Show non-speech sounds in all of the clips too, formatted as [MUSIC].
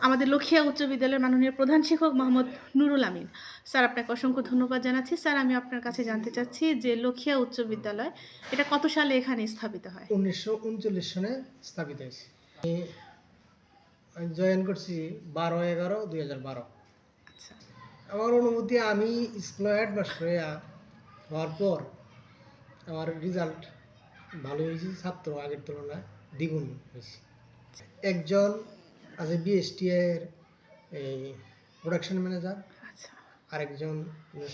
আমাদের লক্ষ্মীয়া উচ্চ বিদ্যালয়ের মাননীয় প্রধান শিক্ষক মোহাম্মদ নুরুল আমিন। স্যার আপনাকে অসংখ্য ধন্যবাদ জানাচ্ছি। স্যার আমি আপনার কাছে জানতে চাচ্ছি যে লক্ষ্মীয়া উচ্চ বিদ্যালয় এটা কত সালে এখানে স্থাপিত হয়? উনিশশো উনচল্লিশ সনে স্থাপিত হয়েছে। আমি জয়েন করছি বারো এগারো দুই হাজার বারো। আচ্ছা। আমার অনুমতি আমি স্কুলে হেডমাস্টার হইয়া হওয়ার পর আমার রেজাল্ট ভালো হয়েছে ছাত্র আগের তুলনায় দ্বিগুণ হয়েছে। একজন আছে বিএসটি এর এই প্রোডাকশন ম্যানেজার আচ্ছা। আরেকজন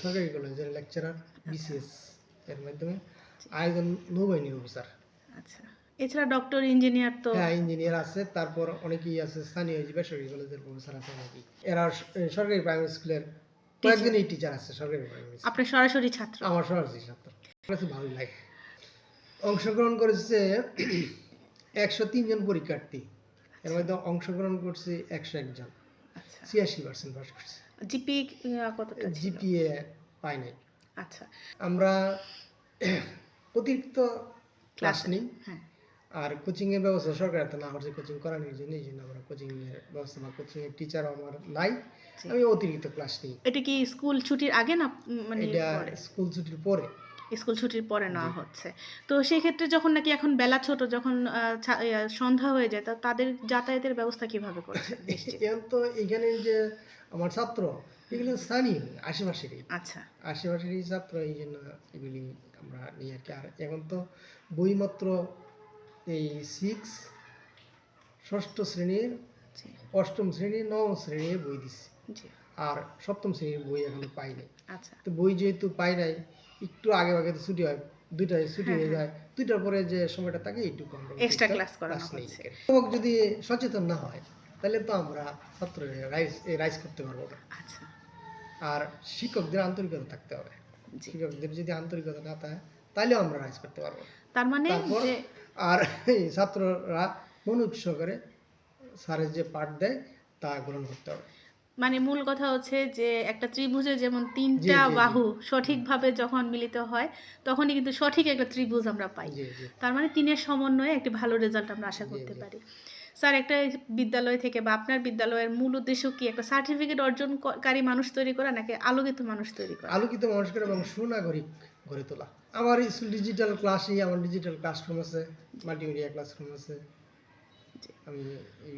সরকারি কলেজের লেকচারার বিসিএস এর মাধ্যমে আরেকজন নৌবাহিনী অফিসার আচ্ছা। এছাড়া ডক্টর ইঞ্জিনিয়ার তো হ্যাঁ ইঞ্জিনিয়ার আছে তারপর অনেকেই আছে স্থানীয় যে বেসরকারি কলেজের প্রফেসর আছে অনেকেই। এরা সরকারি প্রাইমারি স্কুলের কয়েকজনই টিচার আছে সরকারি প্রাইমারি। আপনি সরাসরি ছাত্র। আমার সরাসরি ছাত্র। আমার কাছে ভালোই লাগে। অংশগ্রহণ করেছে একশো তিনজন পরীক্ষার্থী। এর মধ্যে অংশগ্রহণ করছে একশো একজন। আচ্ছা। ছিয়াশি পার্সেন্ট পাস করছে। কতটা জিপিএ পাই নাই। আচ্ছা। আমরা অতিরিক্ত ক্লাস নিই। হ্যাঁ। আর কোচিং এর ব্যবস্থা সরকার তো না করছে কোচিং করানোর জন্য এই জন্য আমরা কোচিং এর ব্যবস্থা বা কোচিং এর টিচার আমার নাই। আমি অতিরিক্ত ক্লাস নিই। এটা কি স্কুল ছুটির আগে না মানে এটা স্কুল ছুটির পরে। স্কুল ছুটির পরে নেওয়া হচ্ছে। তো সেই ক্ষেত্রে যখন নাকি এখন বেলা ছোট যখন সন্ধ্যা হয়ে যায় তা তাদের যাতায়াতের ব্যবস্থা কীভাবে করছে [LAUGHS] তো এখানে যে আমার ছাত্র এগুলো স্থানীয় আশেপাশেরই। আচ্ছা। আশেপাশেরই ছাত্র এই জন্য এগুলি আমরা নিই আর কি। আর এখন তো বই মাত্র এই সিক্স ষষ্ঠ শ্রেণির অষ্টম শ্রেণির নবম শ্রেণির বই দিচ্ছে আর সপ্তম শ্রেণির বই এখনও পাই নাই আচ্ছা। তো বই যেহেতু পাই নাই একটু আগে আগে তো ছুটি হয় দুইটায় ছুটি হ্যাঁ, হয়ে হ্যাঁ। যায় দুইটার পরে যে সময়টা থাকে Extra অতিরিক্ত class করানো নেই। হচ্ছে। যদি সচেতন না হয় তাহলে তো আমরা ছাত্র রাইজ রাইজ করতে পারব না আচ্ছা আর শিক্ষকদের আন্তরিকতা থাকতে হবে শিক্ষকদের যদি আন্তরিকতা না থাকে তাহলেও আমরা রাইজ করতে পারব না। তার মানে যে আর ছাত্ররা মনোযোগ সহকারে স্যারের যে পাঠ দেয় তা গ্রহণ করতে হবে মানে মূল কথা হচ্ছে যে একটা ত্রিভুজে যেমন তিনটা। বাহু সঠিকভাবে যখন মিলিত হয় তখনই কিন্তু সঠিক একটা ত্রিভুজ আমরা পাই। তার মানে তিনের সমন্বয়ে একটি ভালো রেজাল্ট আমরা আশা করতে পারি। স্যার একটা বিদ্যালয় থেকে বা আপনার বিদ্যালয়ের মূল উদ্দেশ্য কি? একটা সার্টিফিকেট অর্জনকারী মানুষ তৈরি করা নাকি আলোকিত মানুষ তৈরি করা? আলোকিত মানুষকে এবং সুনাগরিক গড়ে তোলা। আমার স্কুল ডিজিটাল ক্লাসই আমার ডিজিটাল ক্লাসরুম আছে মাল্টিমিডিয়া ক্লাসরুম আছে।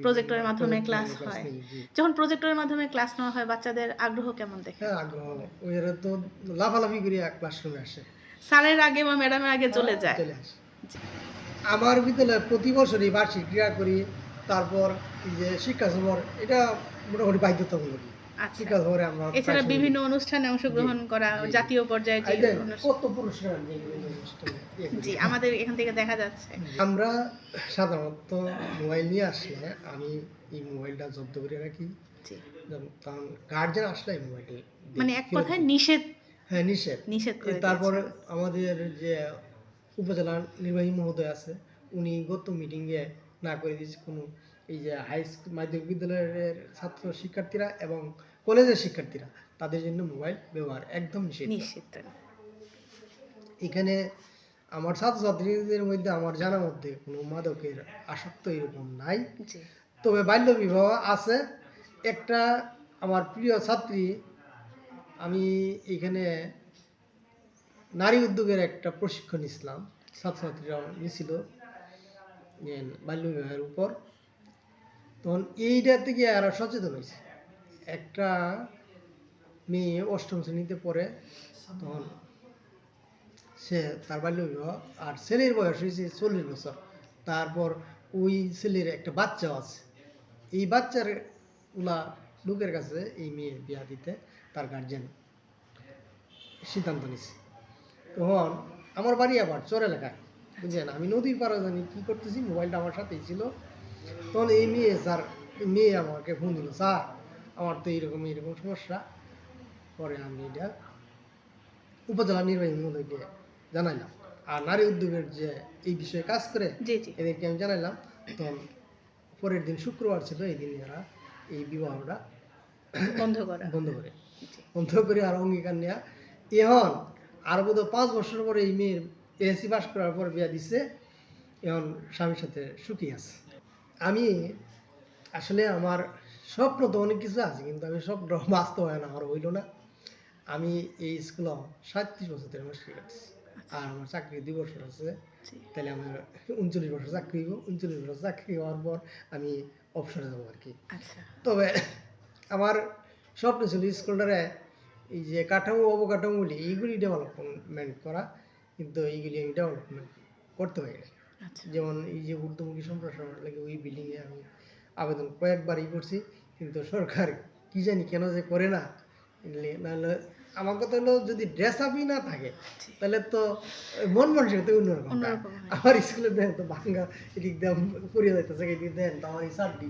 প্রজেক্টরের মাধ্যমে ক্লাস হয়। যখন প্রজেক্টরের মাধ্যমে ক্লাস নেওয়া হয় বাচ্চাদের আগ্রহ কেমন দেখে? হ্যাঁ আগ্রহ। ওরা তো লাফালাফি করে ক্লাসরুমে আসে। স্যারের আগে বা ম্যাডামের আগে চলে যায়। চলে আসে। আমার বিদ্যালয়ে প্রতি বছরই বার্ষিক ক্রীড়া করি তারপর যে শিক্ষা সফর এটা মোটামুটি বাধ্যতামূলক। আচ্ছা। এছাড়া বিভিন্ন অনুষ্ঠানে অংশগ্রহণ করা। জাতীয় পর্যায়ে যে কত পুরস্কার ইয়ে। জি আমাদের এখান থেকে দেখা যাচ্ছে। আমরা সাধারণত মোবাইল নিয়ে আসলে আমি এই মোবাইলটা জব্দ করে রাখি। গার্জেন আসলে এই মোবাইলটি মানে এক কথায় নিষেধ হ্যাঁ নিষেধ। নিষেধ তারপর আমাদের যে উপজেলা নির্বাহী মহোদয় আছে উনি গত মিটিংয়ে না করে দিয়েছে কোনো এই যে হাই স্কুল মাধ্যমিক বিদ্যালয়ের ছাত্র শিক্ষার্থীরা এবং কলেজের শিক্ষার্থীরা তাদের জন্য মোবাইল ব্যবহার একদম নিষিদ্ধ। এখানে আমার ছাত্রছাত্রীদের মধ্যে আমার জানার মধ্যে কোনো মাদকের আসক্ত এরকম নাই। তবে বাল্য বিবাহ আছে। একটা আমার প্রিয় ছাত্রী আমি এখানে নারী উদ্যোগের একটা প্রশিক্ষণ ইসলাম ছাত্রছাত্রীরা নিছিল। যে বাল্য বিবাহের উপর। তখন এইটা থেকে এরা সচেতন হয়েছে। একটা মেয়ে অষ্টম শ্রেণীতে পড়ে, তখন সে তার বাল্য বিবাহ, আর ছেলের বয়স হয়েছে চল্লিশ বছর। তারপর ওই ছেলের একটা বাচ্চাও আছে। এই বাচ্চারগুলা লোকের কাছে এই মেয়ে বিয়া দিতে তার গার্জেন সিদ্ধান্ত নিছে তখন আমার বাড়ি আবার চর এলাকায়, বুঝলেন? আমি নদীর পাড়ে জানি কি করতেছি, মোবাইলটা আমার সাথেই ছিল। তখন এই মেয়ে স্যার মেয়ে আমাকে ফোন দিল স্যার আমার তো এইরকম এইরকম সমস্যা। পরে আমি এটা উপজেলা নির্বাহী মহোদয়কে জানাইলাম। আর নারী উদ্যোগের যে এই বিষয়ে কাজ করে এদেরকে আমি জানাইলাম। তখন পরের দিন শুক্রবার ছিল এই দিন এরা এই বিবাহটা বন্ধ করা। বন্ধ করে। বন্ধ করে আর অঙ্গীকার নেওয়া এখন আর বোধ পাঁচ বছর পরে এই মেয়ের এসি পাস করার পর বিয়া দিছে। এখন স্বামীর সাথে সুখী আছে। আমি আসলে আমার স্বপ্ন তো অনেক কিছু আছে কিন্তু আমি স্বপ্ন বাস্তবায়ন আমার হইল না। আমি এই স্কুলে সাঁত্রিশ বছর ধরে আমার শিখাচ্ছি আর আমার চাকরি দুই বছর আছে। তাহলে আমার উনচল্লিশ বছর চাকরি হইব। উনচল্লিশ বছর চাকরি হওয়ার পর আমি অবসরে যাব আর কি। আচ্ছা। তবে আমার স্বপ্ন ছিল স্কুলটারে এই যে কাঠামো অবকাঠামোগুলি এইগুলি ডেভেলপমেন্ট করা। কিন্তু এইগুলি আমি ডেভেলপমেন্ট করতে পারি না যেমন এই যে উর্দুমুখী সম্প্রসারণ লাগে ওই বিল্ডিংয়ে আমি আবেদন কয়েকবারই করছি কিন্তু সরকার কি জানি কেন যে করে না। নাহলে আমার কথা হলো যদি ড্রেস আপই না থাকে তাহলে তো মন মানসিকতা অন্যরকম অন্যরকম হয়। আমার স্কুলে দেন তো ভাঙ্গা এদিক দিয়ে পড়িয়ে যাইতেছে এদিক দেন তো আমার এই সারটি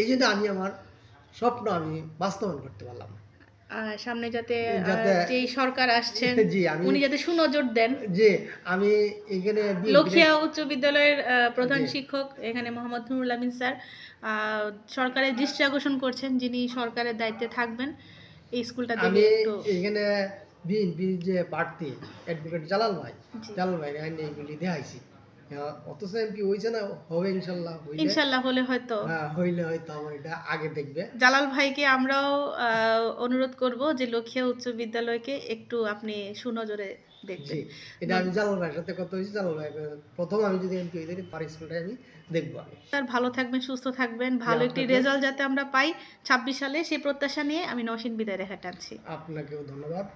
এই জন্য আমি আমার স্বপ্ন আমি বাস্তবায়ন করতে পারলাম না। সামনে যাতে যেই সরকার আসছেন [LAUGHS] উনি যাতে সুনজর দেন। যে আমি এখানে লখিয়া উচ্চ বিদ্যালয়ের প্রধান শিক্ষক এখানে মোহাম্মদ নুরুল আমিন স্যার। সরকারের দৃষ্টি আকর্ষণ করছেন যিনি সরকারের দায়িত্বে থাকবেন। এই স্কুলটা আমি এখানে বিএনপি যে প্রার্থী অ্যাডভোকেট জালাল ভাই জালাল ভাই আইন এইগুলি দেখাইছি। অথচ এমপি হয়েছে না? হবে ইনশাল্লাহ হইলে। ইনশাল্লাহ হলে হয়তো। হ্যাঁ হইলে হয়তো আমার এটা আগে দেখবে। জালাল ভাইকে আমরাও অনুরোধ করব যে লখিয়া উচ্চ বিদ্যালয়কে একটু আপনি সুনজরে দেখবেন। এটা আমি জালাল ভাইয়ের সাথে কথা হয়েছি জালাল ভাই প্রথম আমি যদি এমপি হইতে পারি, তার স্কুলটা আমি দেখব স্যার ভালো থাকবেন সুস্থ থাকবেন ভালো একটি রেজাল্ট যাতে আমরা পাই। ছাব্বিশ সালে সেই প্রত্যাশা নিয়ে আমি নসীন বিদায় রেখা টানছি। আপনাকেও ধন্যবাদ।